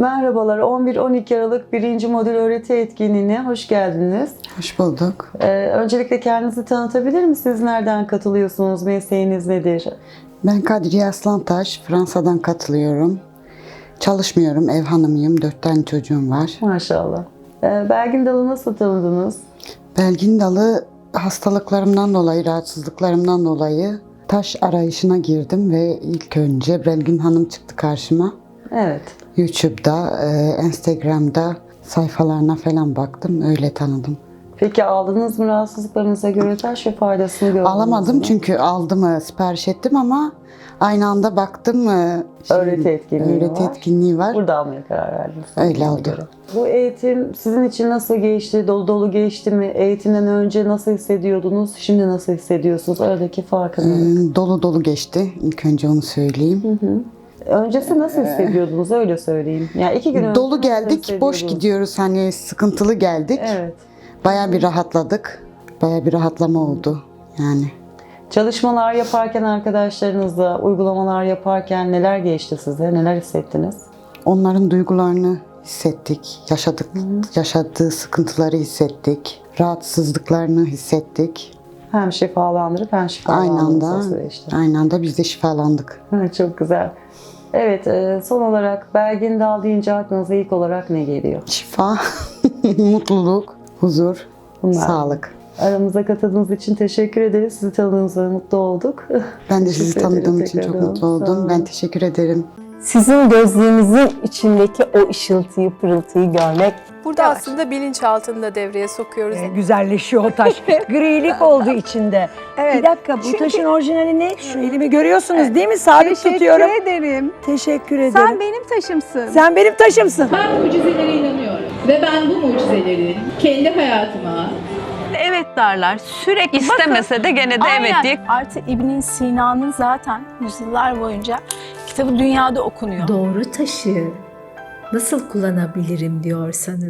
Merhabalar, 11-12 Aralık 1. modül öğreti etkinliğine hoş geldiniz. Hoş bulduk. Ee, öncelikle kendinizi tanıtabilir misiniz? Nereden katılıyorsunuz? Mesleğiniz nedir? Ben Kadriye Aslantaş, Fransa'dan katılıyorum. Çalışmıyorum, ev hanımıyım. Dört tane çocuğum var. Maşallah. Ee, Belgin Dalı nasıl tanıdınız? Belgin Dalı hastalıklarımdan dolayı, rahatsızlıklarımdan dolayı taş arayışına girdim ve ilk önce Belgin Hanım çıktı karşıma. Evet. YouTube'da, e, Instagram'da sayfalarına falan baktım. Öyle tanıdım. Peki aldığınız mı rahatsızlıklarınıza göre taş ve faydasını gördünüz Alamadım mü? çünkü aldım, e, sipariş ettim ama aynı anda baktım. e, şey, Öğreti etkinliği öğreti var. etkinliği var. Burada almaya karar verdiniz. Öyle oldu. göre. Bu eğitim sizin için nasıl geçti? Dolu dolu geçti mi? Eğitimden önce nasıl hissediyordunuz? Şimdi nasıl hissediyorsunuz? Aradaki farkı ne? Hmm, Dolu dolu geçti. İlk önce onu söyleyeyim. Öncesi nasıl hissediyordunuz? Öyle söyleyeyim. Yani iki gün önce Dolu nasıl geldik, boş hissediyordunuz? gidiyoruz. Hani sıkıntılı geldik. Evet. Baya bir rahatladık. Baya bir rahatlama oldu. Yani Çalışmalar yaparken arkadaşlarınızla, uygulamalar yaparken neler geçti size? Neler hissettiniz? onların duygularını hissettik. Yaşadık, yaşadığı sıkıntıları hissettik. Rahatsızlıklarını hissettik. Hem şifalandırıp hem Aynı anda, aynı anda biz de şifalandık. Çok güzel. Evet, e, son olarak Belgin Dal deyince aklınıza ilk olarak ne geliyor? Şifa, mutluluk, huzur, Bunlar. sağlık. Aramıza katıldığınız için teşekkür ederiz. Sizi tanıdığımıza mutlu olduk. Ben de sizi tanıdığım için çok mutlu oldum. Ben teşekkür ederim. Sizin gözlüğünüzün içindeki o ışıltıyı, pırıltıyı görmek Burada Evet. aslında bilinç altında devreye sokuyoruz. Ee, güzelleşiyor o taş. Grilik oldu içinde. Evet. Bir dakika bu Çünkü- taşın orijinali ne? Şu elimi görüyorsunuz değil mi? Sabit Teşekkür tutuyorum. ederim. Teşekkür ederim. Sen benim taşımsın. Sen benim taşımsın. Ben mucizelere inanıyorum ve ben bu mucizeleri kendi hayatıma evet derler. Sürekli istemese de gene de evet Aynen. diye Artı İbn Sina'nın zaten yüzyıllar boyunca kitabı dünyada okunuyor. Doğru taşı nasıl kullanabilirim diyorsanız